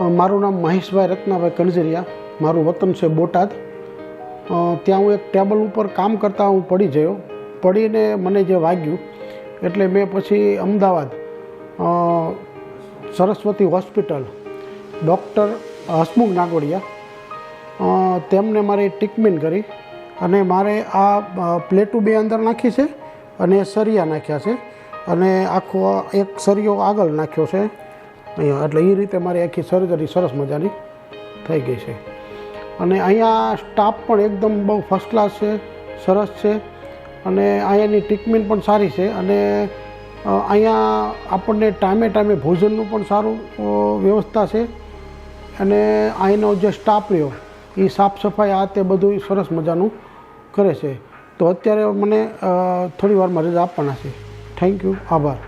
મારું નામ મહેશભાઈ રત્નાભાઈ કણઝરિયા, મારું વતન છે બોટાદ. ત્યાં હું એક ટેબલ ઉપર કામ કરતા હું પડી ગયો. પડીને મને જે વાગ્યું, એટલે મેં પછી અમદાવાદ સરસ્વતી હોસ્પિટલ, ડૉક્ટર હસમુખ નાગોડિયા તેમને મારી ટ્રીટમેન્ટ કરી અને મારે આ પ્લેટું બે અંદર નાખી છે અને સરિયા નાખ્યા છે અને આખો એક સરિયો આગળ નાખ્યો છે. અહીંયા. એટલે એ રીતે મારી આખી સર્જરી સરસ મજાની થઈ ગઈ છે. અને અહીંયા સ્ટાફ પણ એકદમ બહુ ફર્સ્ટ ક્લાસ છે, સરસ છે. અને અહીંયાની ટ્રીટમેન્ટ પણ સારી છે. અને અહીંયા આપણને ટાઈમે ટાઈમે ભોજનનું પણ સારું વ્યવસ્થા છે. અને અહીંનો જે સ્ટાફ રહ્યો એ સાફ સફાઈ આ તે બધું સરસ મજાનું કરે છે. તો અત્યારે મને થોડી વારમાં રજા આપવાના છે. થેન્ક યુ આભાર.